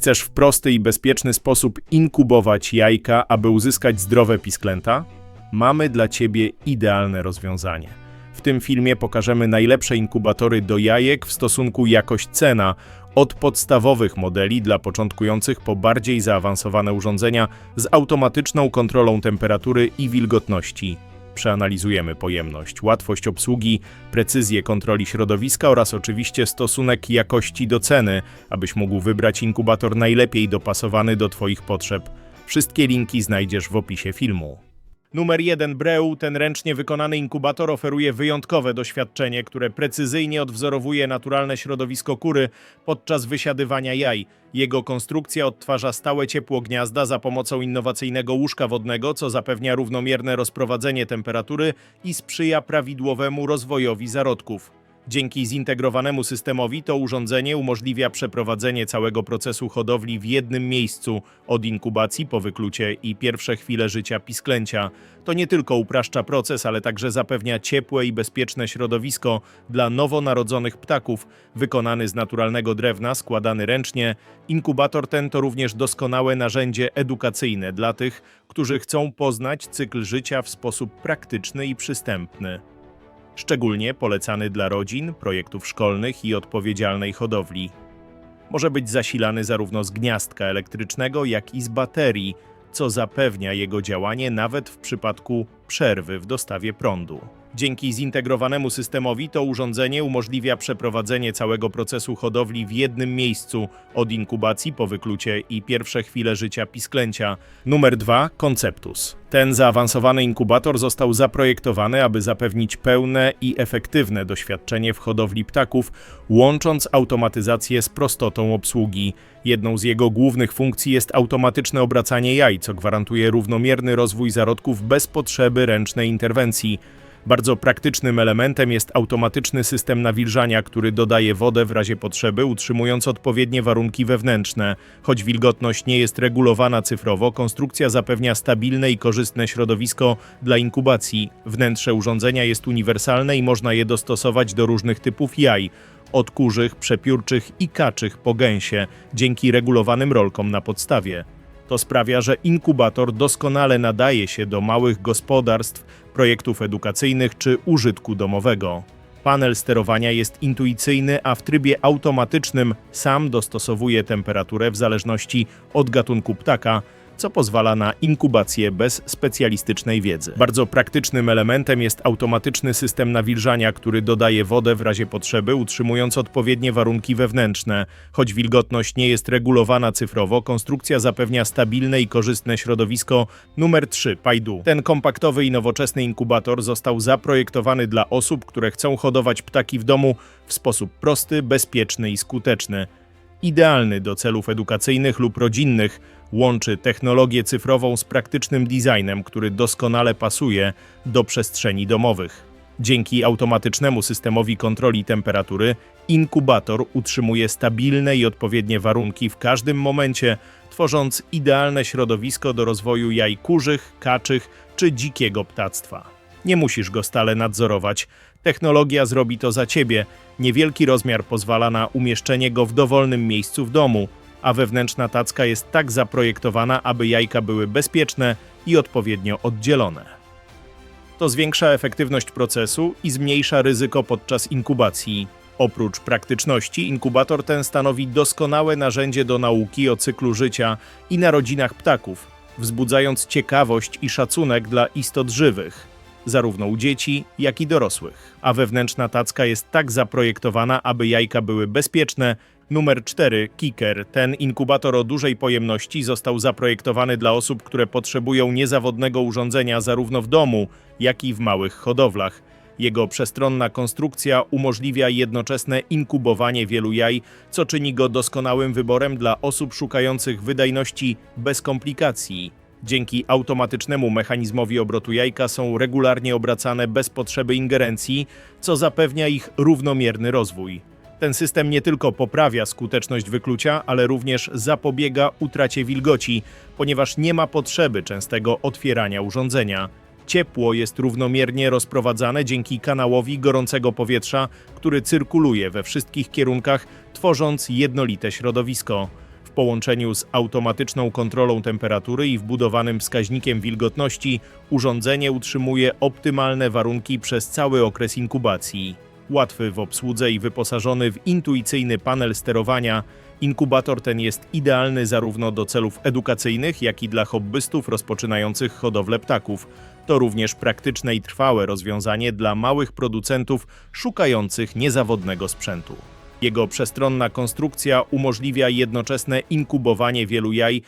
Chcesz w prosty i bezpieczny sposób inkubować jajka, aby uzyskać zdrowe pisklęta? Mamy dla Ciebie idealne rozwiązanie. W tym filmie pokażemy najlepsze inkubatory do jajek w stosunku jakość-cena, od podstawowych modeli dla początkujących po bardziej zaawansowane urządzenia z automatyczną kontrolą temperatury i wilgotności. Przeanalizujemy pojemność, łatwość obsługi, precyzję kontroli środowiska oraz oczywiście stosunek jakości do ceny, abyś mógł wybrać inkubator najlepiej dopasowany do Twoich potrzeb. Wszystkie linki znajdziesz w opisie filmu. Numer 1 Breu, ten ręcznie wykonany inkubator oferuje wyjątkowe doświadczenie, które precyzyjnie odwzorowuje naturalne środowisko kury podczas wysiadywania jaj. Jego konstrukcja odtwarza stałe ciepło gniazda za pomocą innowacyjnego łóżka wodnego, co zapewnia równomierne rozprowadzenie temperatury i sprzyja prawidłowemu rozwojowi zarodków. Dzięki zintegrowanemu systemowi to urządzenie umożliwia przeprowadzenie całego procesu hodowli w jednym miejscu, od inkubacji po wyklucie i pierwsze chwile życia pisklęcia. To nie tylko upraszcza proces, ale także zapewnia ciepłe i bezpieczne środowisko dla nowonarodzonych ptaków, wykonany z naturalnego drewna, składany ręcznie. Inkubator ten to również doskonałe narzędzie edukacyjne dla tych, którzy chcą poznać cykl życia w sposób praktyczny i przystępny szczególnie polecany dla rodzin, projektów szkolnych i odpowiedzialnej hodowli. Może być zasilany zarówno z gniazdka elektrycznego, jak i z baterii, co zapewnia jego działanie nawet w przypadku przerwy w dostawie prądu. Dzięki zintegrowanemu systemowi to urządzenie umożliwia przeprowadzenie całego procesu hodowli w jednym miejscu, od inkubacji po wyklucie i pierwsze chwile życia pisklęcia. Numer 2. Conceptus. Ten zaawansowany inkubator został zaprojektowany, aby zapewnić pełne i efektywne doświadczenie w hodowli ptaków, łącząc automatyzację z prostotą obsługi. Jedną z jego głównych funkcji jest automatyczne obracanie jaj, co gwarantuje równomierny rozwój zarodków bez potrzeby ręcznej interwencji. Bardzo praktycznym elementem jest automatyczny system nawilżania, który dodaje wodę w razie potrzeby, utrzymując odpowiednie warunki wewnętrzne. Choć wilgotność nie jest regulowana cyfrowo, konstrukcja zapewnia stabilne i korzystne środowisko dla inkubacji. Wnętrze urządzenia jest uniwersalne i można je dostosować do różnych typów jaj od kurzych, przepiórczych i kaczych po gęsie, dzięki regulowanym rolkom na podstawie. To sprawia, że inkubator doskonale nadaje się do małych gospodarstw, projektów edukacyjnych czy użytku domowego. Panel sterowania jest intuicyjny, a w trybie automatycznym sam dostosowuje temperaturę w zależności od gatunku ptaka, co pozwala na inkubację bez specjalistycznej wiedzy. Bardzo praktycznym elementem jest automatyczny system nawilżania, który dodaje wodę w razie potrzeby, utrzymując odpowiednie warunki wewnętrzne. Choć wilgotność nie jest regulowana cyfrowo, konstrukcja zapewnia stabilne i korzystne środowisko. Numer 3. Pajdu. Ten kompaktowy i nowoczesny inkubator został zaprojektowany dla osób, które chcą hodować ptaki w domu w sposób prosty, bezpieczny i skuteczny idealny do celów edukacyjnych lub rodzinnych, łączy technologię cyfrową z praktycznym designem, który doskonale pasuje do przestrzeni domowych. Dzięki automatycznemu systemowi kontroli temperatury, inkubator utrzymuje stabilne i odpowiednie warunki w każdym momencie, tworząc idealne środowisko do rozwoju jaj kurzych, kaczych czy dzikiego ptactwa. Nie musisz go stale nadzorować. Technologia zrobi to za ciebie. Niewielki rozmiar pozwala na umieszczenie go w dowolnym miejscu w domu, a wewnętrzna tacka jest tak zaprojektowana, aby jajka były bezpieczne i odpowiednio oddzielone. To zwiększa efektywność procesu i zmniejsza ryzyko podczas inkubacji. Oprócz praktyczności, inkubator ten stanowi doskonałe narzędzie do nauki o cyklu życia i narodzinach ptaków, wzbudzając ciekawość i szacunek dla istot żywych zarówno u dzieci, jak i dorosłych. A wewnętrzna tacka jest tak zaprojektowana, aby jajka były bezpieczne. Numer 4, Kicker. Ten inkubator o dużej pojemności został zaprojektowany dla osób, które potrzebują niezawodnego urządzenia zarówno w domu, jak i w małych hodowlach. Jego przestronna konstrukcja umożliwia jednoczesne inkubowanie wielu jaj, co czyni go doskonałym wyborem dla osób szukających wydajności bez komplikacji. Dzięki automatycznemu mechanizmowi obrotu jajka są regularnie obracane bez potrzeby ingerencji, co zapewnia ich równomierny rozwój. Ten system nie tylko poprawia skuteczność wyklucia, ale również zapobiega utracie wilgoci, ponieważ nie ma potrzeby częstego otwierania urządzenia. Ciepło jest równomiernie rozprowadzane dzięki kanałowi gorącego powietrza, który cyrkuluje we wszystkich kierunkach, tworząc jednolite środowisko. W połączeniu z automatyczną kontrolą temperatury i wbudowanym wskaźnikiem wilgotności, urządzenie utrzymuje optymalne warunki przez cały okres inkubacji. Łatwy w obsłudze i wyposażony w intuicyjny panel sterowania, inkubator ten jest idealny zarówno do celów edukacyjnych, jak i dla hobbystów rozpoczynających hodowlę ptaków. To również praktyczne i trwałe rozwiązanie dla małych producentów szukających niezawodnego sprzętu. Jego przestronna konstrukcja umożliwia jednoczesne inkubowanie wielu jaj